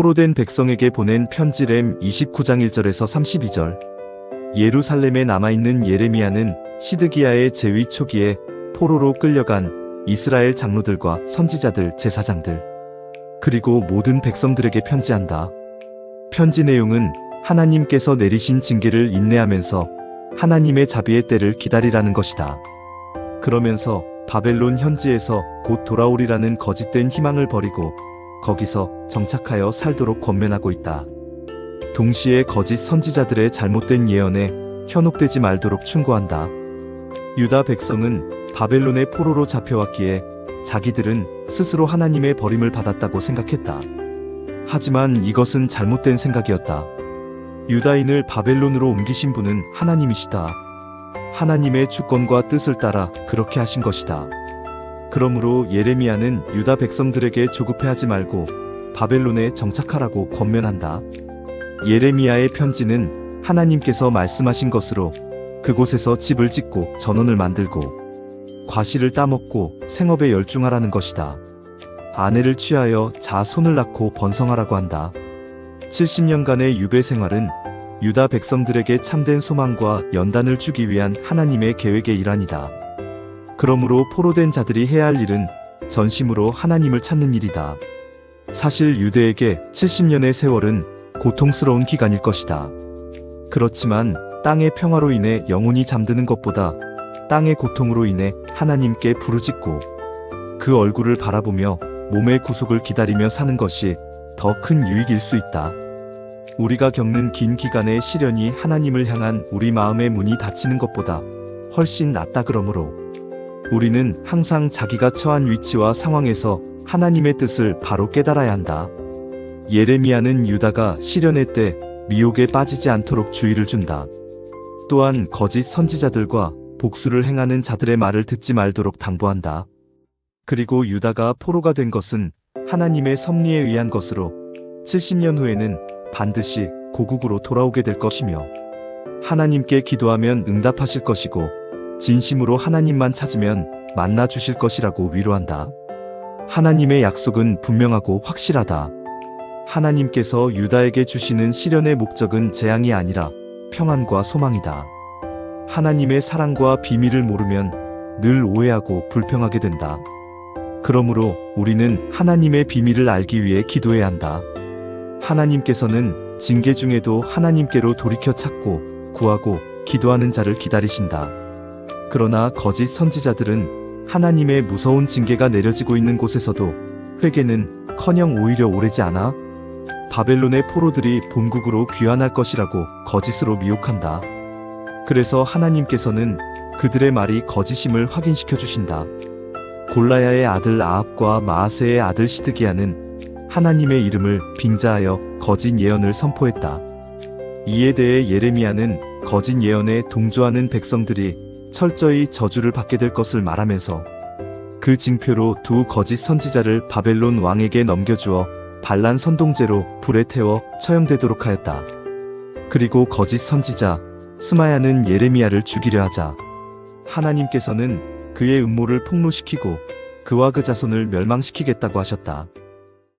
포로된 백성에게 보낸 편지 렘 29장 1절에서 32절. 예루살렘에 남아있는 예레미야는 시드기야의 재위 초기에 포로로 끌려간 이스라엘 장로들과 선지자들, 제사장들, 그리고 모든 백성들에게 편지한다. 편지 내용은 하나님께서 내리신 징계를 인내하면서 하나님의 자비의 때를 기다리라는 것이다. 그러면서 바벨론 현지에서 곧 돌아오리라는 거짓된 희망을 버리고 거기서 정착하여 살도록 권면하고 있다. 동시에 거짓 선지자들의 잘못된 예언에 현혹되지 말도록 충고한다. 유다 백성은 바벨론의 포로로 잡혀왔기에 자기들은 스스로 하나님의 버림을 받았다고 생각했다. 하지만 이것은 잘못된 생각이었다. 유다인을 바벨론으로 옮기신 분은 하나님이시다. 하나님의 주권과 뜻을 따라 그렇게 하신 것이다. 그러므로 예레미야는 유다 백성들에게 조급해하지 말고 바벨론에 정착하라고 권면한다. 예레미야의 편지는 하나님께서 말씀하신 것으로 그곳에서 집을 짓고 전원을 만들고 과실을 따먹고 생업에 열중하라는 것이다. 아내를 취하여 자 손을 낳고 번성하라고 한다. 70년간의 유배 생활은 유다 백성들에게 참된 소망과 연단을 주기 위한 하나님의 계획의 일환이다. 그러므로 포로된 자들이 해야 할 일은 전심으로 하나님을 찾는 일이다. 사실 유대에게 70년의 세월은 고통스러운 기간일 것이다. 그렇지만 땅의 평화로 인해 영혼이 잠드는 것보다 땅의 고통으로 인해 하나님께 부르짖고 그 얼굴을 바라보며 몸의 구속을 기다리며 사는 것이 더 큰 유익일 수 있다. 우리가 겪는 긴 기간의 시련이 하나님을 향한 우리 마음의 문이 닫히는 것보다 훨씬 낫다 그러므로 우리는 항상 자기가 처한 위치와 상황에서 하나님의 뜻을 바로 깨달아야 한다. 예레미야는 유다가 시련의 때 미혹에 빠지지 않도록 주의를 준다. 또한 거짓 선지자들과 복수를 행하는 자들의 말을 듣지 말도록 당부한다. 그리고 유다가 포로가 된 것은 하나님의 섭리에 의한 것으로 70년 후에는 반드시 고국으로 돌아오게 될 것이며 하나님께 기도하면 응답하실 것이고 진심으로 하나님만 찾으면 만나 주실 것이라고 위로한다. 하나님의 약속은 분명하고 확실하다. 하나님께서 유다에게 주시는 시련의 목적은 재앙이 아니라 평안과 소망이다. 하나님의 사랑과 비밀을 모르면 늘 오해하고 불평하게 된다. 그러므로 우리는 하나님의 비밀을 알기 위해 기도해야 한다. 하나님께서는 징계 중에도 하나님께로 돌이켜 찾고 구하고 기도하는 자를 기다리신다. 그러나 거짓 선지자들은 하나님의 무서운 징계가 내려지고 있는 곳에서도 회개는 커녕 오히려 오래지 않아 바벨론의 포로들이 본국으로 귀환할 것이라고 거짓으로 미혹한다. 그래서 하나님께서는 그들의 말이 거짓임을 확인시켜 주신다. 골라야의 아들 아합과 마아세의 아들 시드기야는 하나님의 이름을 빙자하여 거짓 예언을 선포했다. 이에 대해 예레미야는 거짓 예언에 동조하는 백성들이 철저히 저주를 받게 될 것을 말하면서 그 징표로 두 거짓 선지자를 바벨론 왕에게 넘겨주어 반란 선동제로 불에 태워 처형되도록 하였다. 그리고 거짓 선지자 스마야는 예레미야를 죽이려 하자 하나님께서는 그의 음모를 폭로시키고 그와 그 자손을 멸망시키겠다고 하셨다.